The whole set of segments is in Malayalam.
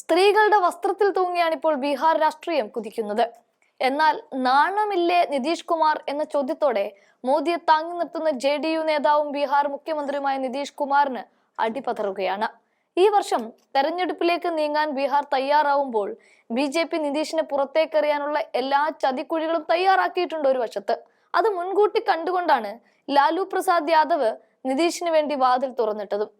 സ്ത്രീകളുടെ വസ്ത്രത്തിൽ തൂങ്ങിയാണ് ഇപ്പോൾ ബീഹാർ രാഷ്ട്രീയം കുതിക്കുന്നത്. എന്നാൽ നാണമില്ലേ നിതീഷ് കുമാർ എന്ന ചോദ്യത്തോടെ മോദിയെ താങ്ങി നിർത്തുന്ന ജെ ഡി യു നേതാവും ബീഹാർ മുഖ്യമന്ത്രിയുമായ നിതീഷ് കുമാറിന് അടിപതറുകയാണ്. ഈ വർഷം തെരഞ്ഞെടുപ്പിലേക്ക് നീങ്ങാൻ ബീഹാർ തയ്യാറാവുമ്പോൾ ബി ജെ പി നിതീഷിനെ പുറത്തേക്കെറിയാനുള്ള എല്ലാ ചതിക്കുഴികളും തയ്യാറാക്കിയിട്ടുണ്ട് ഒരു വശത്ത്. അത് മുൻകൂട്ടി കണ്ടുകൊണ്ടാണ് ലാലു പ്രസാദ് യാദവ് നിതീഷിന് വേണ്ടി വാതിൽ തുറന്നിട്ടതും.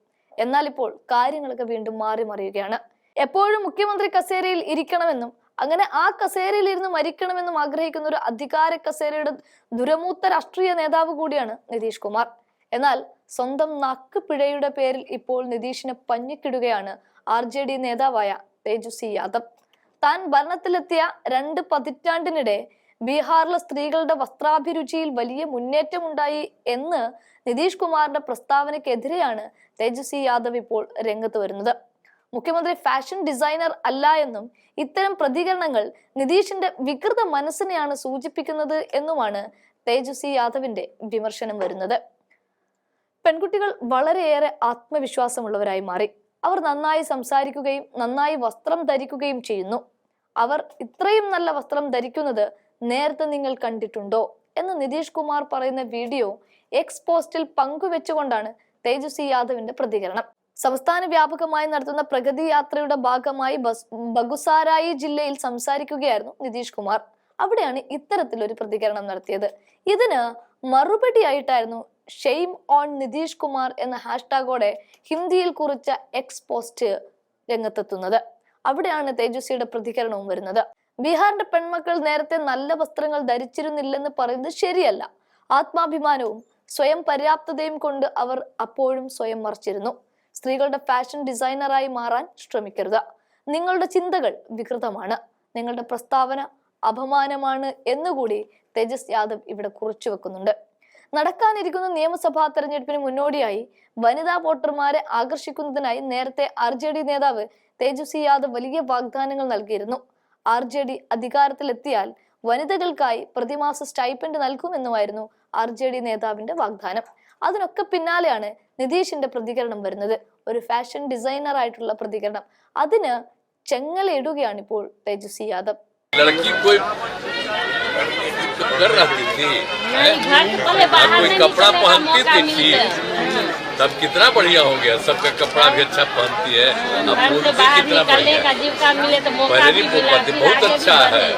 എന്നാൽ ഇപ്പോൾ കാര്യങ്ങളൊക്കെ വീണ്ടും മാറി മറിയുകയാണ് എപ്പോഴും മുഖ്യമന്ത്രി കസേരയിൽ ഇരിക്കണമെന്നും അങ്ങനെ ആ കസേരയിൽ ഇരുന്ന് മരിക്കണമെന്നും ആഗ്രഹിക്കുന്ന ഒരു അധികാര കസേരയുടെ ദുരമൂത്ത രാഷ്ട്രീയ നേതാവ് കൂടിയാണ് നിതീഷ് കുമാർ. എന്നാൽ സ്വന്തം നാക്ക് പിഴയുടെ പേരിൽ ഇപ്പോൾ നിതീഷിനെ പഞ്ഞിക്കിടുകയാണ് ആർ ജെ ഡി നേതാവായ തേജസ്വി യാദവ്. താൻ ഭരണത്തിലെത്തിയ രണ്ട് പതിറ്റാണ്ടിനിടെ ബീഹാറിലെ സ്ത്രീകളുടെ വസ്ത്രാഭിരുചിയിൽ വലിയ മുന്നേറ്റമുണ്ടായി എന്ന് നിതീഷ് കുമാറിന്റെ പ്രസ്താവനയ്ക്കെതിരെയാണ് തേജസ്വി യാദവ് ഇപ്പോൾ രംഗത്ത് വരുന്നത്. മുഖ്യമന്ത്രി ഫാഷൻ ഡിസൈനർ അല്ല എന്നും ഇത്തരം പ്രതികരണങ്ങൾ നിതീഷിന്റെ വികൃത മനസ്സിനെയാണ് സൂചിപ്പിക്കുന്നത് എന്നുമാണ് തേജസ്വി യാദവിന്റെ വിമർശനം വരുന്നത്. പെൺകുട്ടികൾ വളരെയേറെ ആത്മവിശ്വാസമുള്ളവരായി മാറി. അവർ നന്നായി സംസാരിക്കുകയും നന്നായി വസ്ത്രം ധരിക്കുകയും ചെയ്യുന്നു. അവർ ഇത്രയും നല്ല വസ്ത്രം ധരിക്കുന്നത് നേരത്തെ നിങ്ങൾ കണ്ടിട്ടുണ്ടോ എന്ന് നിതീഷ് കുമാർ പറയുന്ന വീഡിയോ എക്സ് പോസ്റ്റിൽ പങ്കുവെച്ചുകൊണ്ടാണ് തേജസ്വി യാദവിന്റെ പ്രതികരണം. സംസ്ഥാന വ്യാപകമായി നടത്തുന്ന പ്രഗതി യാത്രയുടെ ഭാഗമായി ബഗുസാരായി ജില്ലയിൽ സംസാരിക്കുകയായിരുന്നു നിതീഷ് കുമാർ. അവിടെയാണ് ഇത്തരത്തിലൊരു പ്രതികരണം നടത്തിയത്. ഇതിന് മറുപടിയായിട്ടായിരുന്നു ഷെയിം ഓൺ നിതീഷ് കുമാർ എന്ന ഹാഷ്ടാഗോടെ ഹിന്ദിയിൽ കുറിച്ച എക്സ് പോസ്റ്റ് രംഗത്തെത്തുന്നത്. അവിടെയാണ് തേജസ്വിയുടെ പ്രതികരണവും വരുന്നത്. ബീഹാറിന്റെ പെൺമക്കൾ നേരത്തെ നല്ല വസ്ത്രങ്ങൾ ധരിച്ചിരുന്നില്ലെന്ന് പറയുന്നത് ശരിയല്ല. ആത്മാഭിമാനവും സ്വയം പര്യാപ്തതയും കൊണ്ട് അവർ അപ്പോഴും സ്വയം മറിച്ചിരുന്നു. സ്ത്രീകളുടെ ഫാഷൻ ഡിസൈനറായി മാറാൻ ശ്രമിക്കരുത്. നിങ്ങളുടെ ചിന്തകൾ വികൃതമാണ്. നിങ്ങളുടെ പ്രസ്താവന അപമാനമാണ് എന്നുകൂടി തേജസ് യാദവ് ഇവിടെ കുറിച്ചു വെക്കുന്നുണ്ട്. നടക്കാനിരിക്കുന്ന നിയമസഭാ തെരഞ്ഞെടുപ്പിന് മുന്നോടിയായി വനിതാ വോട്ടർമാരെ ആകർഷിക്കുന്നതിനായി നേരത്തെ ആർ ജെ ഡി നേതാവ് തേജസ്വി യാദവ് വലിയ വാഗ്ദാനങ്ങൾ നൽകിയിരുന്നു. ആർ ജെ ഡി അധികാരത്തിലെത്തിയാൽ വനിതകൾക്കായി പ്രതിമാസ സ്റ്റൈപ്പൻഡ് നൽകുമെന്നുമായിരുന്നു ആർ ജെ ഡി നേതാവിന്റെ വാഗ്ദാനം അതിനൊക്കെ പിന്നാലെയാണ് നിതീഷിന്റെ പ്രതികരണം വരുന്നത് ഒരു ഫാഷൻ ഡിസൈനർ ആയിട്ടുള്ള പ്രതികരണം അതിന് ചെങ്ങലയിടുകയാണ് ഇപ്പോൾ തേജസ്വി യാദവ് लड़की कोई कर रही थी नहीं, घर से पहले अब बाहर कोई नहीं कपड़ा निकलने का पहनती मौका थी मिलता ठीक है। तब कितना बढ़िया हो गया। सबका कपड़ा भी अच्छा पहनती है। अब कितना बढ़िया। बहुत अच्छा है।